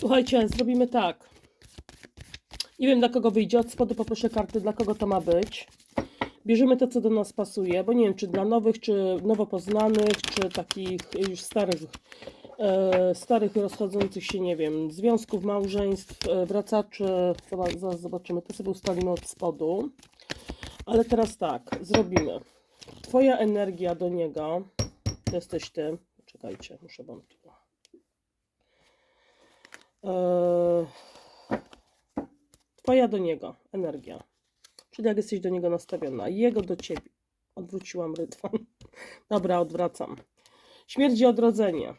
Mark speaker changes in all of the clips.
Speaker 1: Słuchajcie, zrobimy tak. Nie wiem, dla kogo wyjdzie. Od spodu poproszę karty, dla kogo to ma być. Bierzemy to, co do nas pasuje, bo nie wiem, czy dla nowych, czy nowo poznanych, czy takich już starych, e, starych rozchodzących się, nie wiem, związków, małżeństw, e, wracaczy. Zaraz zobaczymy. To sobie ustalimy od spodu. Ale teraz tak, zrobimy. Twoja energia do niego, to jesteś ty. Czekajcie, muszę wam tu. Eee, Twoja do niego energia. Czyli jak jesteś do niego nastawiona. Jego do ciebie. Odwróciłam rytm. Dobra, odwracam. Śmierć i odrodzenie.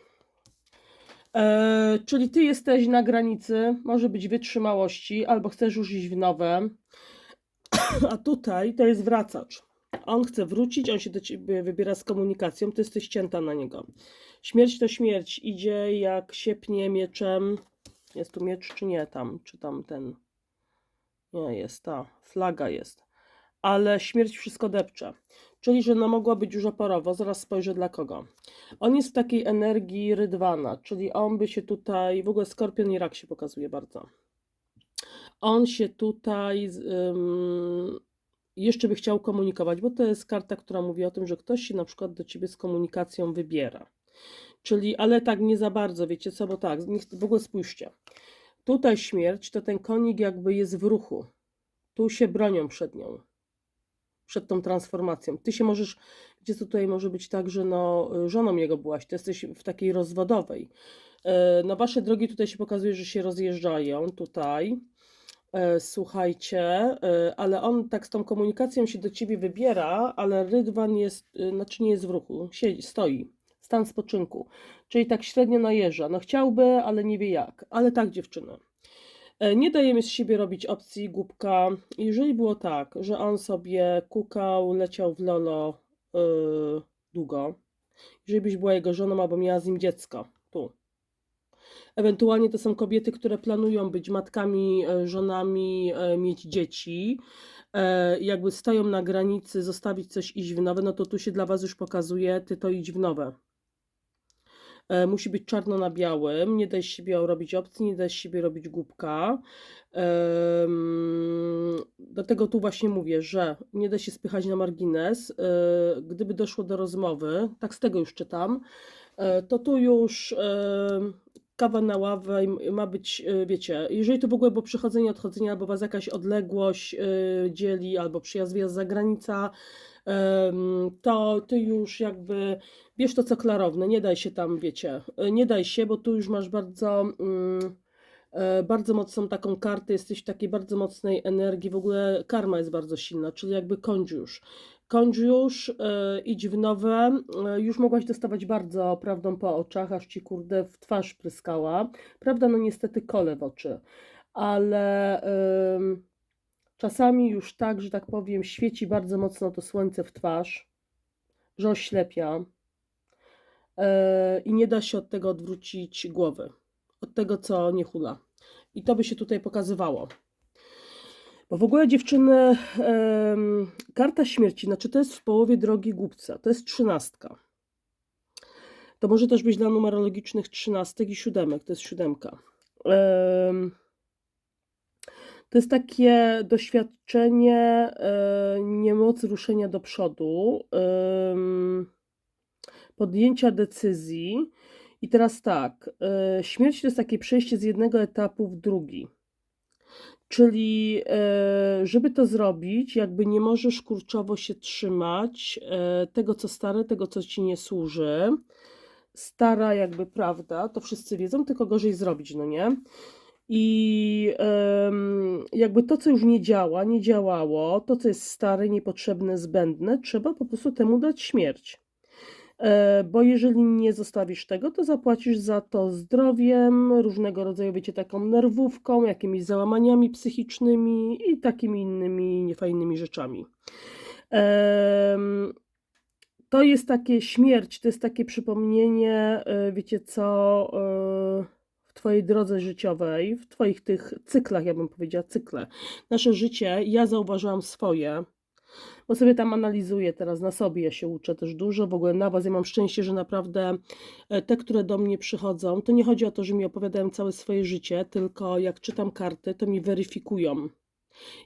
Speaker 1: Eee, czyli ty jesteś na granicy, może być wytrzymałości, albo chcesz już iść w nowe. A tutaj to jest wracacz. On chce wrócić, on się do ciebie wybiera z komunikacją, ty jesteś cięta na niego. Śmierć to śmierć. Idzie jak siepnie mieczem. Jest tu miecz, czy nie tam? Czy tam ten. Nie, jest ta. Flaga jest. Ale śmierć wszystko depcze. Czyli, że no mogła być już oporowo. Zaraz spojrzę dla kogo. On jest w takiej energii rydwana, czyli on by się tutaj. W ogóle skorpion i rak się pokazuje bardzo. On się tutaj. ym, jeszcze by chciał komunikować, bo to jest karta, która mówi o tym, że ktoś się na przykład do ciebie z komunikacją wybiera. Czyli, ale tak nie za bardzo, wiecie co, bo tak, niech, w ogóle spójrzcie. Tutaj śmierć, to ten konik jakby jest w ruchu. Tu się bronią przed nią. Przed tą transformacją. Ty się możesz, gdzie tutaj może być tak, że no, żoną jego byłaś, ty jesteś w takiej rozwodowej. E, No wasze drogi tutaj się pokazuje, że się rozjeżdżają, tutaj. E, Słuchajcie, e, ale on tak z tą komunikacją się do ciebie wybiera, ale Rydwan jest, znaczy nie jest w ruchu, siedzi, stoi, stan spoczynku, czyli tak średnio najeżdża. No chciałby, ale nie wie jak, ale tak dziewczyny. E, Nie dajemy z siebie robić opcji głupka. Jeżeli było tak, że on sobie kukał, leciał w lolo e, długo, jeżeli byś była jego żoną albo miała z nim dziecko, tu, Ewentualnie to są kobiety, które planują być matkami, e, żonami, mieć dzieci. Jakby stoją na granicy, zostawić coś, iść w nowe, no to tu się dla Was już pokazuje, ty to idź w nowe. E, Musi być czarno na białym, nie daj siebie robić opcji, nie daj siebie robić głupka. Dlatego tu właśnie mówię, że nie da się spychać na margines. E, Gdyby doszło do rozmowy, tak z tego już czytam, e, to tu już kawa na ławę ma być, wiecie, jeżeli to w ogóle było przychodzenie, odchodzenie, albo was jakaś odległość dzieli, albo przyjazd, wyjazd za granica, em, to ty już jakby bierz to co klarowne, nie daj się tam, wiecie, e, nie daj się, bo tu już masz bardzo, mm, e, bardzo mocną taką kartę, jesteś w takiej bardzo mocnej energii, w ogóle karma jest bardzo silna, czyli jakby kończ już. Kończ już, e, idź w nowe. Już mogłaś dostawać bardzo prawdą po oczach, aż ci kurde w twarz pryskała. Prawda, no niestety kole w oczy, ale em, czasami już tak, że tak powiem, świeci bardzo mocno to słońce w twarz, że oślepia e, i nie da się od tego odwrócić głowy, od tego, co nie hula. I to by się tutaj pokazywało. Bo w ogóle dziewczyny, em, karta śmierci, znaczy to jest w połowie drogi głupca, to jest trzynastka. To może też być dla numerologicznych trzynastek i siódemek, to jest siódemka. Em, to jest takie doświadczenie e, niemocy ruszenia do przodu, podjęcia decyzji. I teraz tak, e, śmierć to jest takie przejście z jednego etapu w drugi. Czyli, e, żeby to zrobić, jakby nie możesz kurczowo się trzymać tego, co stare, tego, co ci nie służy. Stara, jakby prawda, to wszyscy wiedzą, tylko gorzej zrobić, no nie? I jakby to, co już nie działa, nie działało, to, co jest stare, niepotrzebne, zbędne, trzeba po prostu temu dać śmierć. E, Bo jeżeli nie zostawisz tego, to zapłacisz za to zdrowiem, różnego rodzaju, wiecie, taką nerwówką, jakimiś załamaniami psychicznymi i takimi innymi niefajnymi rzeczami. To jest takie śmierć, to jest takie przypomnienie, e, wiecie co, e, w Twojej drodze życiowej, w Twoich tych cyklach, ja bym powiedziała, cykle. Nasze życie, ja zauważyłam swoje, Bo sobie tam analizuję teraz na sobie, ja się uczę też dużo, w ogóle na Was. Ja mam szczęście, że naprawdę e, te, które do mnie przychodzą, to nie chodzi o to, że mi opowiadają całe swoje życie, tylko jak czytam karty, to mi weryfikują.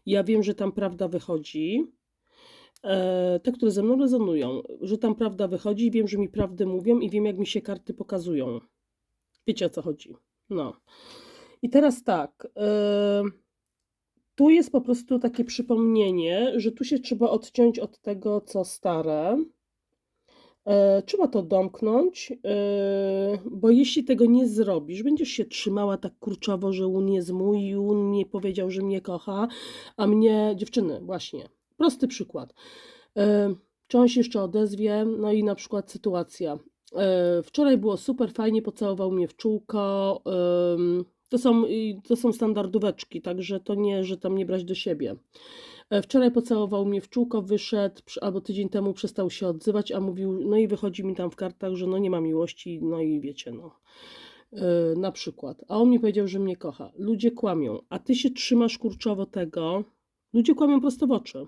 Speaker 1: Ja wiem, że tam prawda wychodzi. E, Te, które ze mną rezonują, że tam prawda wychodzi, wiem, że mi prawdę mówią i wiem, jak mi się karty pokazują. Wiecie o co chodzi. No. I teraz tak. Tu jest po prostu takie przypomnienie, że tu się trzeba odciąć od tego, co stare. E, Trzeba to domknąć, e, bo jeśli tego nie zrobisz, będziesz się trzymała tak kurczowo, że on jest mój i on mi powiedział, że mnie kocha, a mnie, dziewczyny, właśnie, prosty przykład. E, Czy on się jeszcze odezwie? No i na przykład sytuacja. E, Wczoraj było super, fajnie, pocałował mnie w czółko. To są, to są standardóweczki, także to nie, że tam nie brać do siebie. E, Wczoraj pocałował mnie w czółko, wyszedł, albo tydzień temu przestał się odzywać, a mówił, no i wychodzi mi tam w kartach, że no nie ma miłości, no i wiecie, no. E, Na przykład. A on mi powiedział, że mnie kocha. Ludzie kłamią, a ty się trzymasz kurczowo tego. Ludzie kłamią prosto w oczy.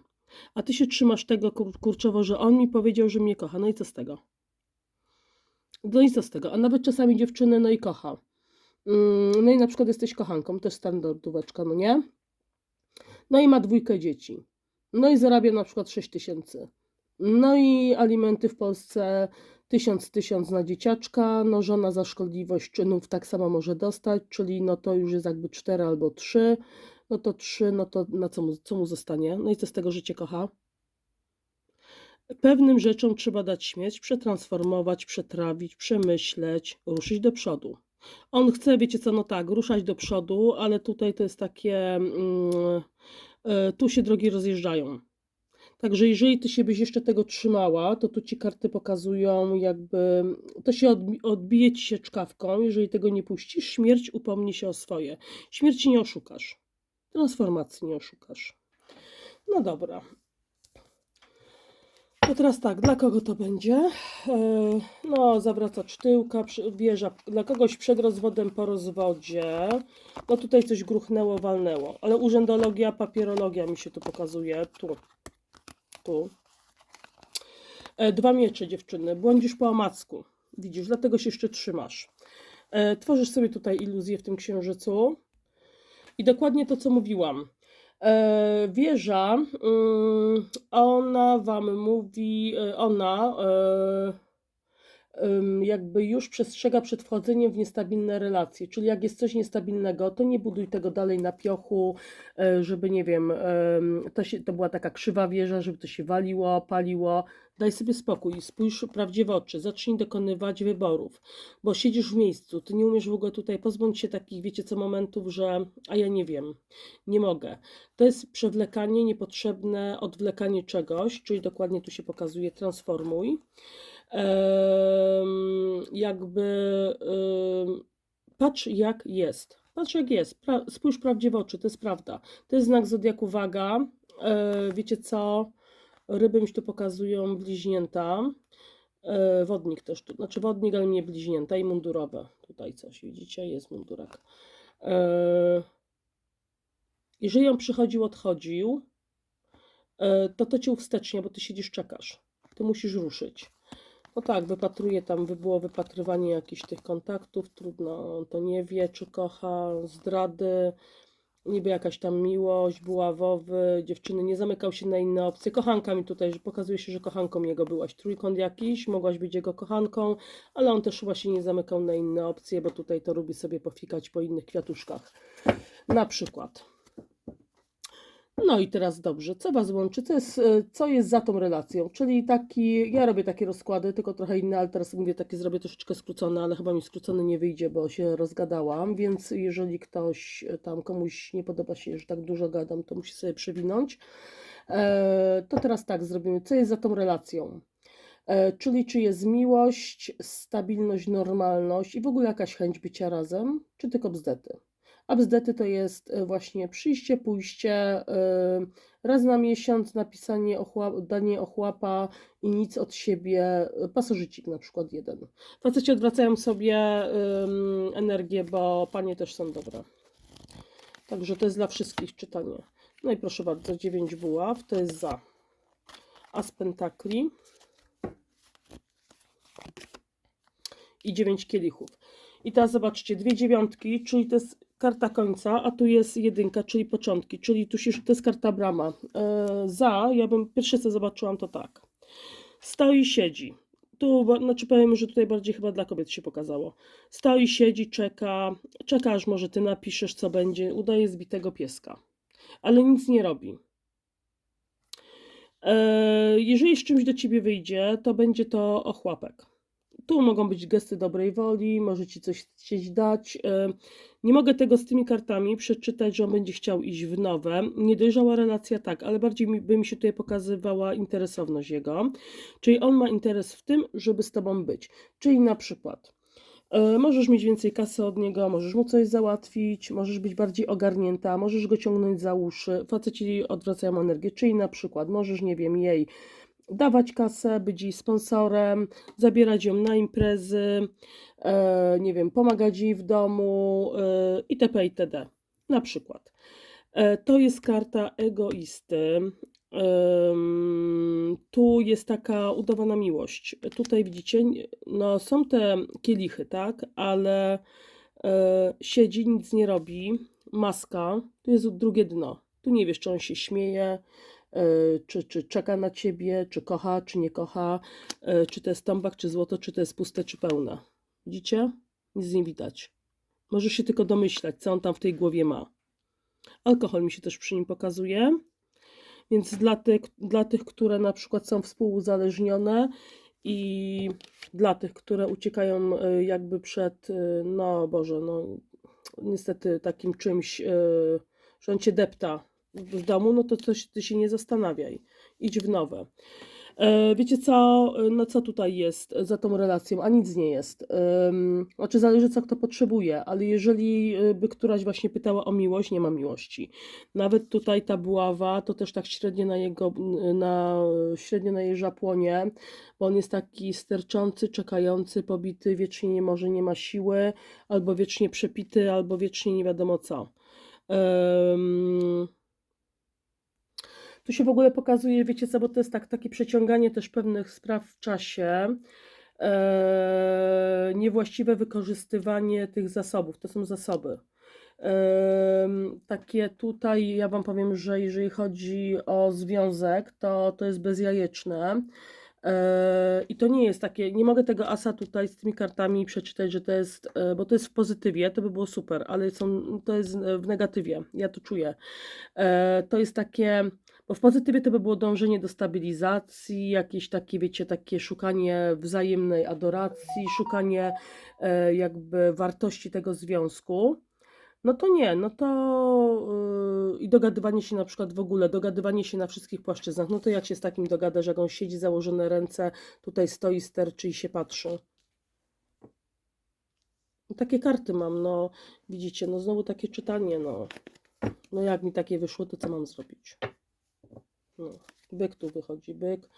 Speaker 1: A ty się trzymasz tego kur- kurczowo, że on mi powiedział, że mnie kocha. No i co z tego? No co z tego? A nawet czasami dziewczyny, no i kocha. Mm, No i na przykład jesteś kochanką, też standardóweczka, no nie? No i ma dwójkę dzieci. No i zarabia na przykład 6 tysięcy. No i alimenty w Polsce 1000, 1000 na dzieciaczka. No żona za szkodliwość czynów tak samo może dostać, czyli no to już jest jakby 4 albo 3. No to 3, no to na co mu, co mu zostanie? No i co z tego życie kocha? Pewnym rzeczom trzeba dać śmierć, przetransformować, przetrawić, przemyśleć, ruszyć do przodu. On chce, wiecie co, no tak, ruszać do przodu, ale tutaj to jest takie, mm, e, tu się drogi rozjeżdżają. Także jeżeli ty się byś jeszcze tego trzymała, to tu ci karty pokazują jakby, to się odbi- odbije ci się czkawką, jeżeli tego nie puścisz, śmierć upomni się o swoje. Śmierci nie oszukasz, transformacji nie oszukasz. No dobra. To teraz tak, dla kogo to będzie? E, No, zawracacz tyłka, wieża dla kogoś przed rozwodem, po rozwodzie. No tutaj coś gruchnęło, walnęło, ale urzędologia, papierologia mi się tu pokazuje. Tu, tu. E, Dwa miecze, dziewczyny. Błądzisz po omacku. Widzisz, dlatego się jeszcze trzymasz. E, Tworzysz sobie tutaj iluzję w tym księżycu. I dokładnie to, co mówiłam. E, wieża, mm, ona wam mówi, e, ona e, jakby już przestrzega przed wchodzeniem w niestabilne relacje. Czyli jak jest coś niestabilnego, to nie buduj tego dalej na piochu, żeby nie wiem, em, to, się, to była taka krzywa wieża, żeby to się waliło, paliło. Daj sobie spokój, spójrz prawdzie w oczy, zacznij dokonywać wyborów, bo siedzisz w miejscu, ty nie umiesz w ogóle tutaj pozbądź się takich, wiecie co, momentów, że a ja nie wiem, nie mogę. To jest przewlekanie niepotrzebne, odwlekanie czegoś, czyli dokładnie tu się pokazuje transformuj. Em, jakby patrz jak jest. Patrz jak jest. Pra spójrz prawdzie w oczy, to jest prawda. To jest znak zodiaku waga. E, wiecie co? Ryby mi się tu pokazują bliźnięta. E, wodnik też tu, znaczy wodnik, ale nie bliźnięta i mundurowe. Tutaj coś widzicie, jest mundurek. E, jeżeli on przychodził, odchodził, e, to to cię uwstecznia, bo ty siedzisz, czekasz. Ty musisz ruszyć. No tak, wypatruję tam, by było wypatrywanie jakichś tych kontaktów, trudno, on to nie wie, czy kocha, zdrady, niby jakaś tam miłość, buławowy, dziewczyny, nie zamykał się na inne opcje. Kochanka mi tutaj, że pokazuje się, że kochanką jego byłaś. Trójkąt jakiś, mogłaś być jego kochanką, ale on też chyba się nie zamykał na inne opcje, bo tutaj to lubi sobie pofikać po innych kwiatuszkach. Na przykład. No i teraz dobrze, co Was łączy? Co jest, e, co jest za tą relacją? Czyli taki, ja robię takie rozkłady, tylko trochę inne, ale teraz mówię takie, zrobię troszeczkę skrócone, ale chyba mi skrócony nie wyjdzie, bo się rozgadałam, więc jeżeli ktoś e, tam, komuś nie podoba się, że tak dużo gadam, to musi sobie przewinąć. E, to teraz tak zrobimy, co jest za tą relacją? Czyli czy jest miłość, stabilność, normalność i w ogóle jakaś chęć bycia razem, czy tylko bzdety? A bzdety to jest e, właśnie przyjście, pójście, e, raz na miesiąc napisanie, danie ochłapa i nic od siebie, e, pasożycik na przykład jeden. Faceci odwracają sobie energię, bo panie też są dobre. Także to jest dla wszystkich czytanie. No i proszę bardzo, 9 buław to jest za. As pentakli i 9 kielichów. I teraz zobaczcie, dwie dziewiątki, czyli to jest karta końca, a tu jest jedynka, czyli początki, czyli tu się, to jest karta brama. E, za, ja bym pierwsze co zobaczyłam to tak. Stoi, siedzi. Tu, znaczy powiem, że tutaj bardziej chyba dla kobiet się pokazało. Stoi, siedzi, czeka, czeka aż może ty napiszesz co będzie, udaje zbitego pieska, ale nic nie robi. E, jeżeli z czymś do ciebie wyjdzie, to będzie to ochłapek. Tu mogą być gesty dobrej woli, może ci coś chcieć dać. E, Nie mogę tego z tymi kartami przeczytać, że on będzie chciał iść w nowe. Niedojrzała relacja tak, ale bardziej by mi się tutaj pokazywała interesowność jego. Czyli on ma interes w tym, żeby z tobą być. Czyli na przykład e, możesz mieć więcej kasy od niego, możesz mu coś załatwić, możesz być bardziej ogarnięta, możesz go ciągnąć za uszy. Faceci odwracają energię, czyli na przykład możesz, nie wiem, jej dawać kasę, być jej sponsorem, zabierać ją na imprezy, e, nie wiem, pomagać jej w domu e, itp. itd. Na przykład. E, to jest karta egoisty. Tu jest taka udawana miłość. Tutaj widzicie, no są te kielichy, tak, ale siedzi, nic nie robi, maska, tu jest drugie dno. Tu nie wiesz, czy on się śmieje, czy, czy czeka na ciebie, czy kocha, czy nie kocha, e, czy to jest tombak, czy złoto, czy to jest puste, czy pełne. Widzicie? Nic nie widać. Możesz się tylko domyślać, co on tam w tej głowie ma. Alkohol mi się też przy nim pokazuje. Więc dla tych, dla tych, które na przykład są współuzależnione i dla tych, które uciekają e, jakby przed, e, no Boże, no niestety takim czymś, e, że on cię depta w domu, no to coś ty się nie zastanawiaj. Idź w nowe. E, Wiecie co, no co tutaj jest za tą relacją, a nic nie jest. Znaczy zależy co kto potrzebuje, ale jeżeli y, by któraś właśnie pytała o miłość, nie ma miłości. Nawet tutaj ta buława to też tak średnio na jego, na, średnio na jej żapłonie, bo on jest taki sterczący, czekający, pobity, wiecznie nie może, nie ma siły, albo wiecznie przepity, albo wiecznie nie wiadomo co. Ym, tu się w ogóle pokazuje, wiecie co, bo to jest tak, takie przeciąganie też pewnych spraw w czasie, e, niewłaściwe wykorzystywanie tych zasobów, to są zasoby. Em, takie tutaj, ja Wam powiem, że jeżeli chodzi o związek, to to jest bezjajeczne. E, I to nie jest takie, nie mogę tego asa tutaj z tymi kartami przeczytać, że to jest, e, bo to jest w pozytywie, to by było super, ale są, to jest w negatywie, ja to czuję. E, To jest takie, bo w pozytywie to by było dążenie do stabilizacji, jakieś takie, wiecie, takie szukanie wzajemnej adoracji, szukanie e, jakby wartości tego związku. No to nie, no to yy, i dogadywanie się na przykład w ogóle, dogadywanie się na wszystkich płaszczyznach, no to jak się z takim dogadasz, jak on siedzi założone ręce, tutaj stoi, sterczy i się patrzy. No Takie karty mam, no widzicie, no znowu takie czytanie, no. No jak mi takie wyszło, to co mam zrobić? No, byk tu wychodzi, byk,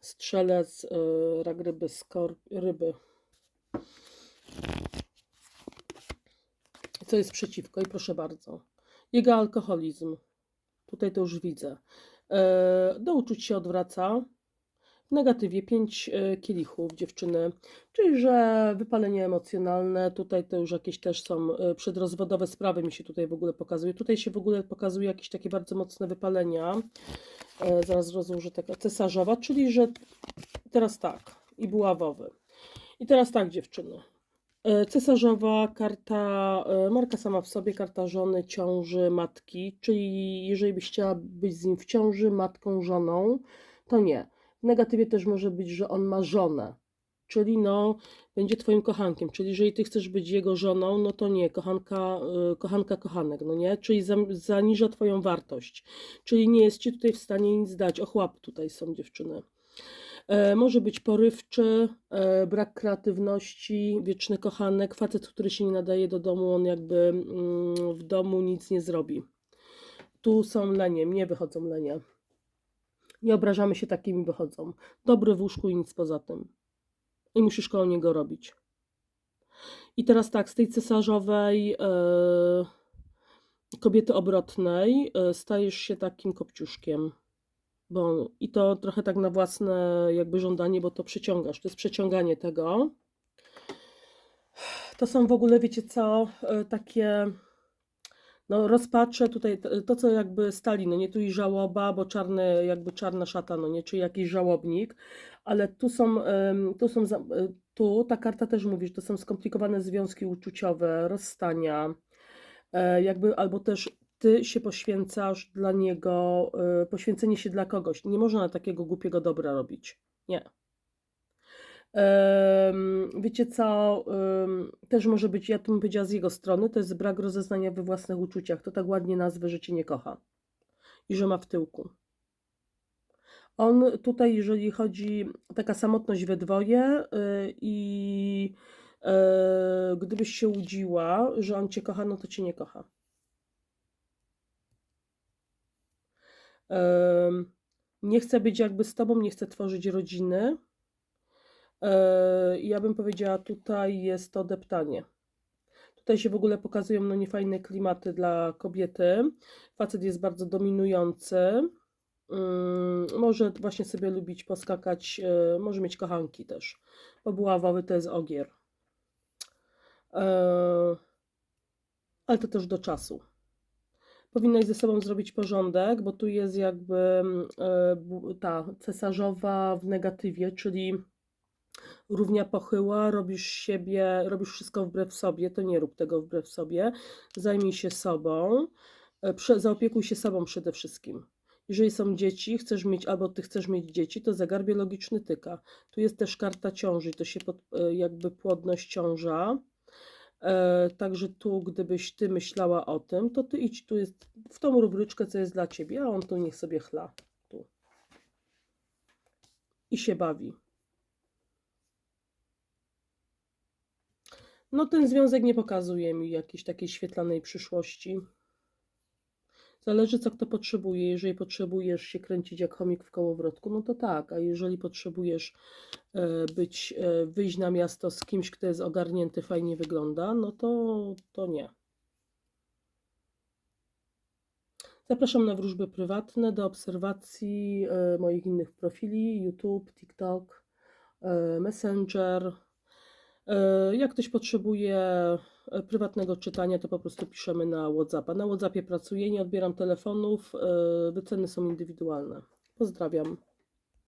Speaker 1: strzelec, yy, rak ryby, skorp, ryby. Co jest przeciwko? I proszę bardzo. Jego alkoholizm. Tutaj to już widzę. E, do uczuć się odwraca. Negatywie 5 kielichów dziewczyny, czyli że wypalenie emocjonalne, tutaj to już jakieś też są e, przedrozwodowe sprawy mi się tutaj w ogóle pokazuje. Tutaj się w ogóle pokazuje jakieś takie bardzo mocne wypalenia. E, zaraz rozłożę taka cesarzowa, czyli że teraz tak i buławowy. I teraz tak dziewczyny. E, Cesarzowa karta, e, marka sama w sobie, karta żony, ciąży, matki, czyli jeżeli byś chciała być z nim w ciąży, matką, żoną, to nie. W negatywie też może być, że on ma żonę, czyli no, będzie twoim kochankiem, czyli jeżeli ty chcesz być jego żoną, no to nie, kochanka, e, kochanka, kochanek, no nie, czyli zaniża twoją wartość, czyli nie jest ci tutaj w stanie nic dać, ochłap tutaj są dziewczyny. E, Może być porywczy, e, brak kreatywności, wieczny kochanek, facet, który się nie nadaje do domu, on jakby mm, w domu nic nie zrobi. Tu są lenie, mnie wychodzą lenie. Nie obrażamy się, takimi wychodzą. Dobry w łóżku i nic poza tym. I musisz koło niego robić. I teraz tak, z tej cesarzowej e, kobiety obrotnej e, stajesz się takim kopciuszkiem. Bo i to trochę tak na własne jakby żądanie, bo to przyciągasz. To jest przeciąganie tego. To są w ogóle, wiecie co, e, takie no rozpacze tutaj, to co jakby stali, no nie tu i żałoba, bo czarny, jakby czarna szata, no nie, czy jakiś żałobnik, ale tu są, tu są, e, tu ta karta też mówi, że to są skomplikowane związki uczuciowe, rozstania, e, jakby, albo też ty się poświęcasz dla niego, e, poświęcenie się dla kogoś. Nie można takiego głupiego dobra robić. Nie. Wiecie co, też może być, ja to bym powiedziała z jego strony, to jest brak rozeznania we własnych uczuciach. To tak ładnie nazwę, że cię nie kocha i że ma w tyłku. On tutaj, jeżeli chodzi taka samotność we dwoje y, i e, gdybyś się łudziła, że on cię kocha, no to cię nie kocha. Nie chce być jakby z tobą, nie chce tworzyć rodziny. E, Ja bym powiedziała, tutaj jest to deptanie. Tutaj się w ogóle pokazują no niefajne klimaty dla kobiety. Facet jest bardzo dominujący. Mm, Może właśnie sobie lubić poskakać, e, może mieć kochanki też. Bo buławowy to jest ogier. E, Ale to też do czasu. Powinnaś ze sobą zrobić porządek, bo tu jest jakby mm, ta cesarzowa w negatywie, czyli równia pochyła, robisz siebie, robisz wszystko wbrew sobie, to nie rób tego wbrew sobie. Zajmij się sobą, e, prze, zaopiekuj się sobą przede wszystkim. Jeżeli są dzieci, chcesz mieć, albo ty chcesz mieć dzieci, to zegar biologiczny tyka. Tu jest też karta ciąży, to się pod, e, jakby płodność ciąża. E, Także tu, gdybyś ty myślała o tym, to ty idź, tu jest w tą rubryczkę, co jest dla ciebie, a on tu niech sobie chla. Tu. I się bawi. No ten związek nie pokazuje mi jakiejś takiej świetlanej przyszłości. Zależy co kto potrzebuje. Jeżeli potrzebujesz się kręcić jak chomik w kołowrotku, no to tak, a jeżeli potrzebujesz e, być, e, wyjść na miasto z kimś, kto jest ogarnięty, fajnie wygląda, no to, to nie. Zapraszam na wróżby prywatne do obserwacji e, moich innych profili: YouTube, TikTok, Messenger. E, Jak ktoś potrzebuje e, prywatnego czytania, to po prostu piszemy na WhatsAppa. Na WhatsAppie pracuję, nie odbieram telefonów, e, wyceny są indywidualne. Pozdrawiam.